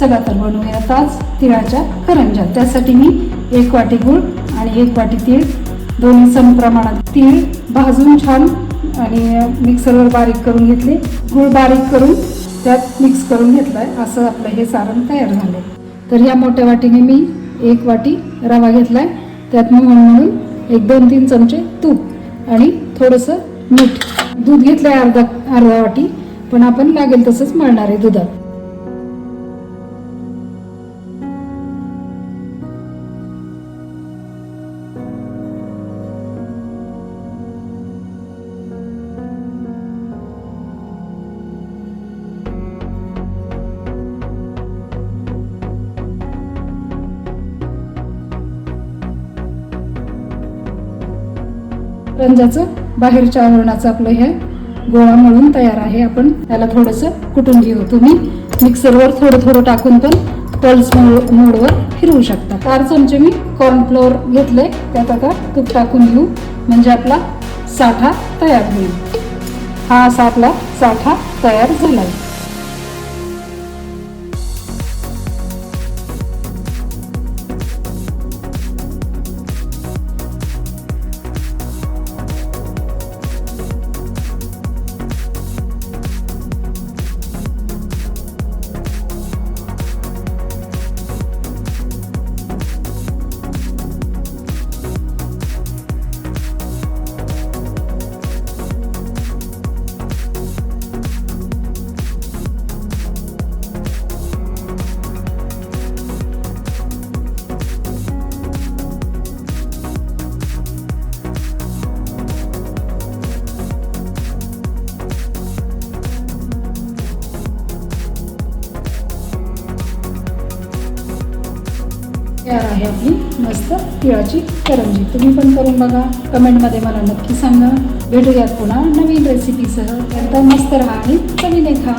चला तर बनवूया आज तिळाच्या करंजा त्यासाठी मी एक वाटी गूळ आणि एक वाटी तीळ दोन्ही समप्रमाणात तीळ भाजून छान आणि मिक्सरवर बारीक करून घेतले. गूळ बारीक करून त्यात मिक्स करून घेतलाय. असं आपलं हे सारण तयार झालंय. तर या मोठ्या वाटीने मी एक वाटी रवा घेतलाय. त्यात मोहन म्हणून एक दोन तीन चमचे तूप आणि थोडंसं मीठ. दूध घेतलंय अर्धा अर्धा वाटी पण आपण लागेल तसंच मळणार आहे दुधात. रंजाचं बाहेरच्या आवरणाचं आपलं हे गोळा मळून तयार आहे आपण त्याला थोडंसं कुटून घेऊ. तुम्ही मिक्सरवर थोडं थोडं टाकून पण पल्स मोड मोडवर फिरवू शकता. चार चमचे मी कॉर्नफ्लोअर घेतले त्यात आता तूप टाकून घेऊ. म्हणजे आपला साठा तयार होईल. हा असा आपला साठा तयार झाला. आहे तयार आहे आपली मस्त तिळाची करंजी. तुम्ही पण करून बघा. कमेंटमध्ये मला नक्की सांगा. भेटूयात पुन्हा नवीन रेसिपीसह एकदम मस्त राहा आणि चवीने खा.